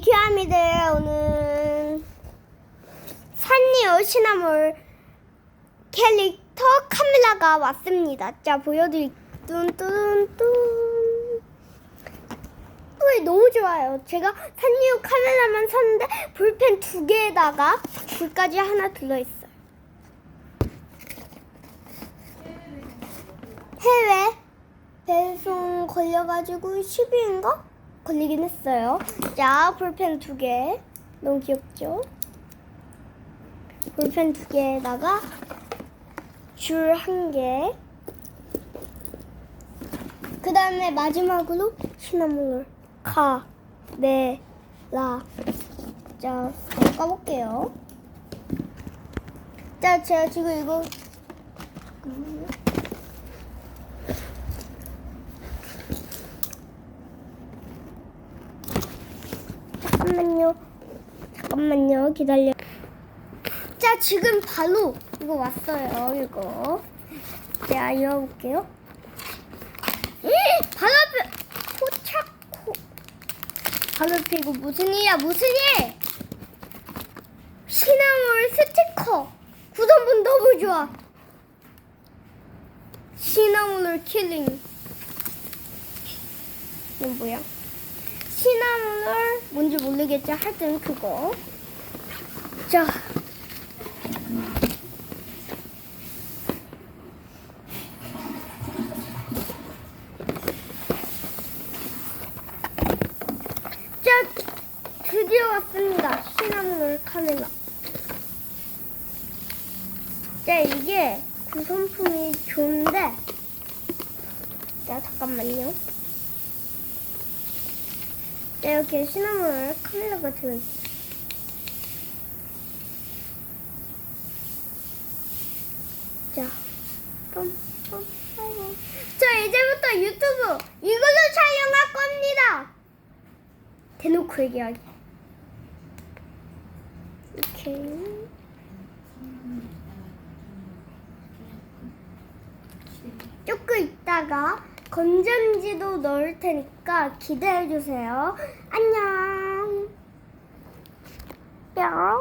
귀함이들 오늘 산리오 시나몰 캐릭터 카밀라가 왔습니다. 자 보여드릴 뚠뚠뚠 왜 너무 좋아요. 제가 산리오 카밀라만 샀는데 볼펜 두 개에다가 불까지 하나 들어있어요. 해외 배송 걸려가지고 10일인가? 걸리긴 했어요. 자, 볼펜 두 개. 너무 귀엽죠? 볼펜 두 개에다가 줄 한 개. 그 다음에 마지막으로 시나몬을 카, 네, 라. 자, 까볼게요. 자, 제가 지금 이거 잠깐만요. 잠깐만요. 기다려. 자, 지금 바로 이거 왔어요. 이거. 자, 열어볼게요. 에 바로 앞에 포착 코. 바로 앞에 이거 무슨 일이야? 무슨 일? 시나몰 스티커. 구성분 너무 좋아. 시나몬을 킬링. 이건 뭐야? 시나몬을 뭔지 모르겠지 하여튼 그거 자 자, 드디어 왔습니다. 시나몬 카메라. 자, 이게 구성품이 좋은데, 자, 잠깐만요. 자, 이렇게 시나몬 카메라가 들어있어. 자, 빰, 빰, 빰. 자, 이제부터 유튜브 이걸로 촬영할 겁니다. 대놓고 얘기하기. 이렇게. 조금 있다가 건전지도 넣을 테니까 기대해 주세요. 안녕. 뿅.